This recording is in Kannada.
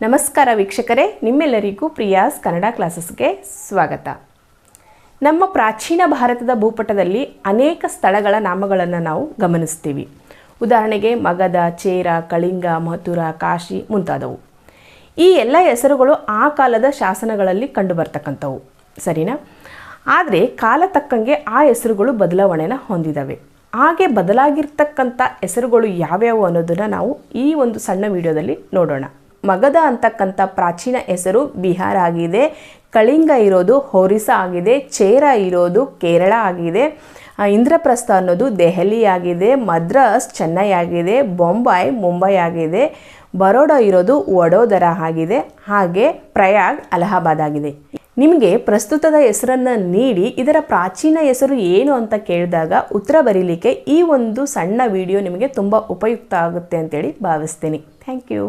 ನಮಸ್ಕಾರ ವೀಕ್ಷಕರೇ, ನಿಮ್ಮೆಲ್ಲರಿಗೂ ಪ್ರಿಯಾಸ್ ಕನ್ನಡ ಕ್ಲಾಸಸ್ಗೆ ಸ್ವಾಗತ. ನಮ್ಮ ಪ್ರಾಚೀನ ಭಾರತದ ಭೂಪಟದಲ್ಲಿ ಅನೇಕ ಸ್ಥಳಗಳ ನಾಮಗಳನ್ನು ನಾವು ಗಮನಿಸ್ತೀವಿ. ಉದಾಹರಣೆಗೆ ಮಗಧ ಚೇರ, ಕಳಿಂಗ, ಮಥುರ, ಕಾಶಿ ಮುಂತಾದವು. ಈ ಎಲ್ಲ ಹೆಸರುಗಳು ಆ ಕಾಲದ ಶಾಸನಗಳಲ್ಲಿ ಕಂಡುಬರ್ತಕ್ಕಂಥವು. ಸರಿನಾ? ಆದರೆ ಕಾಲ ತಕ್ಕಂಗೆ ಆ ಹೆಸರುಗಳು ಬದಲಾವಣೆನ ಹೊಂದಿದವೆ. ಹಾಗೆ ಬದಲಾಗಿರ್ತಕ್ಕಂಥ ಹೆಸರುಗಳು ಯಾವ್ಯಾವು ಅನ್ನೋದನ್ನು ನಾವು ಈ ಒಂದು ಸಣ್ಣ ವಿಡಿಯೋದಲ್ಲಿ ನೋಡೋಣ. ಮಗಧ ಅಂತಕ್ಕಂಥ ಪ್ರಾಚೀನ ಹೆಸರು ಬಿಹಾರ ಆಗಿದೆ. ಕಳಿಂಗ ಇರೋದು ಹೊರಿಸಾ ಆಗಿದೆ. ಚೇರ ಇರೋದು ಕೇರಳ ಆಗಿದೆ. ಇಂದ್ರಪ್ರಸ್ಥ ಅನ್ನೋದು ದೆಹಲಿ ಆಗಿದೆ. ಮದ್ರಾಸ್ ಚೆನ್ನೈ ಆಗಿದೆ. ಬೊಂಬೈ ಮುಂಬೈ ಆಗಿದೆ. ಬರೋಡ ಇರೋದು ವಡೋದರ ಆಗಿದೆ. ಹಾಗೆ ಪ್ರಯಾಗ್ ಅಲಹಾಬಾದ್ ಆಗಿದೆ. ನಿಮಗೆ ಪ್ರಸ್ತುತದ ಹೆಸರನ್ನು ನೀಡಿ, ಇದರ ಪ್ರಾಚೀನ ಹೆಸರು ಏನು ಅಂತ ಕೇಳಿದಾಗ ಉತ್ತರ ಬರೀಲಿಕ್ಕೆ ಈ ಒಂದು ಸಣ್ಣ ವಿಡಿಯೋ ನಿಮಗೆ ತುಂಬ ಉಪಯುಕ್ತ ಆಗುತ್ತೆ ಅಂತೇಳಿ ಭಾವಿಸ್ತೀನಿ. Thank you